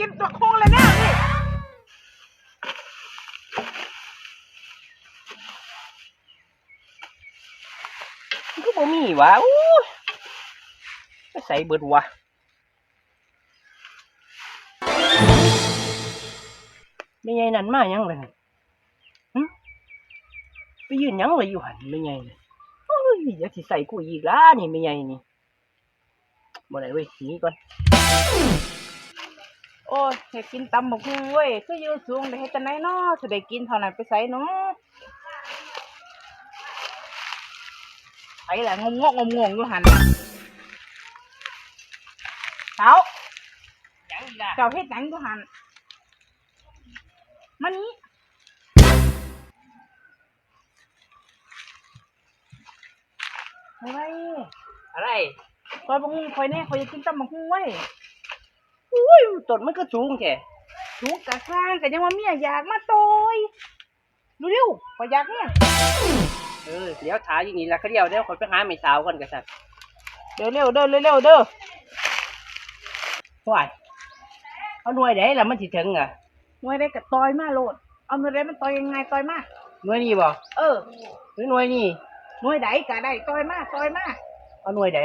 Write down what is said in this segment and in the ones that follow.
กินตัวโคงเลยแน่นี่ก็บ่มีวะอู้ไปใส่เบิดวะไม่ไงนั่นมายังเลยไปยืนยังเลยอยู่หันไม่ไงเลยอ้ยเดี๋ยวสิใส่กูอีกล้านี่ไม่ไงนี่บ่ได้เว้ยหนีก่อน โอ้ยอยากกินตำบักหุ่งเว้ยคืออยู่สูงได้เฮ็ดจังไดเนาะสิได้กินเท่านั้นไปใส่เนาะไปแหละงงงงงๆอยู่หันน่ะเช้าหยังอีกล่ะเจ้าเฮ็ดหยังอยู่หันมานี้ไปไว้อะไรคอยบักหุ่งคอยแน่คอยอยากกินตำบักหุ่งเว้ย อุ้ยต้นมันก็สูงแท้ถูกกะข้างกะยังว่าเมียอยากมาโตยเร็วๆขอยอยากเนี่ยเออเดี๋ยวถาอยู่นี่ละเขาเดียวเดี๋ยวคนไปหาไม่สาวก่อนกษัตริย์เร็วเร็วๆเด้อเร็วๆเด้อว้ายเอาหน่วยไหนล่ะมันสิถึงอะหน่วยได้กะต่อยมาโลด เอาหน่วยได้มันต่อยยังไงต่อยมาหน่วยนี้บ่เออหรือหน่วยนี้หน่วยใดกะได้ต่อยมาต่อยมาเอาหน่วยไหน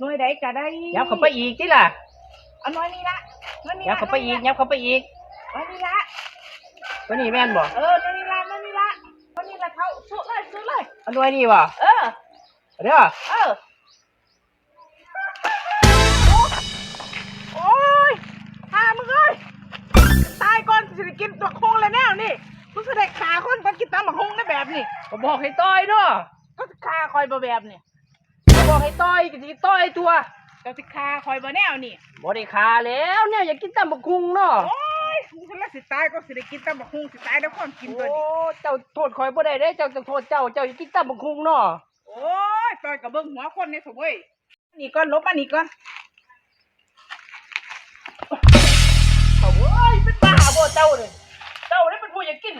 หน่วยใดกะได้ยับเข้าไปอีกจิล่ะ เอาหน่วยนี้ละหน่วยนี้ยัละบเข้าไปอีกยับเข้าไปอีกหน่วยนี้ละตัวนี้แม่นบ่เออหน่วยนี้ละหน่วยนี้ละหน่วยนี้ละเขาสุดเลยสุดเลย เอาหน่วยนี้บ่เออ เอาเด้อเออ โอ้ยหามึงเอ้ยตายก่อนสิได้กินตัวโคงเลยแน่นี่มึงสิได้ขาคนตอนกินตำบักฮงได้แบบนี้ก็บอกให้ต่อยเนาะก็สิขาคอยบ่แบบนี้ก็บอกให้ต่อยก็สิต่อยตัว ก็สิขาคอยบ่แนวนี่บ่ได้คาแล้วเนี่ยอยากกินตำบักคุงเนาะโอ้ยมึงสิละสิตายก็สิได้กินตำบักฮงสิตายด้วยความกินตัวโอ้นี้เจ้าโทษคอยบ่ได้เด้เจ้าจะโทษเจ้าเจ้าอยากกินตำบักคุงเนาะโอ้ยต่อยกับเบิ่งหัวคนนี่สิเว้ยนี่ก่อนลบมานี่ก่อนเขาเอ้ยเป็นบ้าบ่เจ้าเลยเจ้าได้เป็นผู้อยากกิน